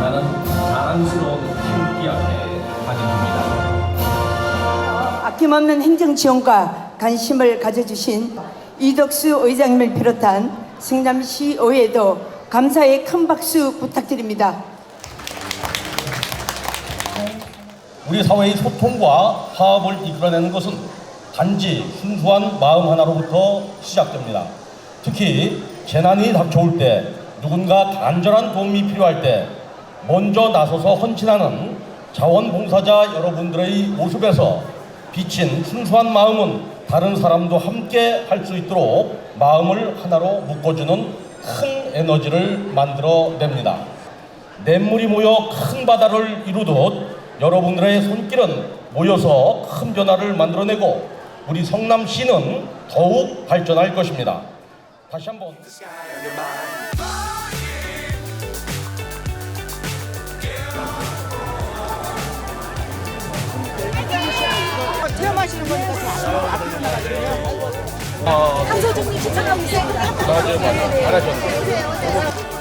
나는 자랑스러운 팀기 앞에 가집니다. 아낌없는 행정지원과 관심을 가져주신 이덕수 의장님을 비롯한 승남시 의회도 감사의 큰 박수 부탁드립니다. 우리 사회의 소통과 화합을 이끌어내는 것은 단지 순수한 마음 하나로부터 시작됩니다. 특히 재난이 닥쳐올 때 누군가 간절한 도움이 필요할 때 먼저 나서서 헌신하는 자원봉사자 여러분들의 모습에서 비친 순수한 마음은 다른 사람도 함께 할 수 있도록 마음을 하나로 묶어주는 큰 에너지를 만들어냅니다. 냇물이 모여 큰 바다를 이루듯 여러분들의 손길은 모여서 큰 변화를 만들어내고 우리 성남시는 더욱 발전할 것입니다. 다시 한번 하시는 거니까 한소중님 시청하고 있어요. 맞아요, 맞아요. 잘하셨네요.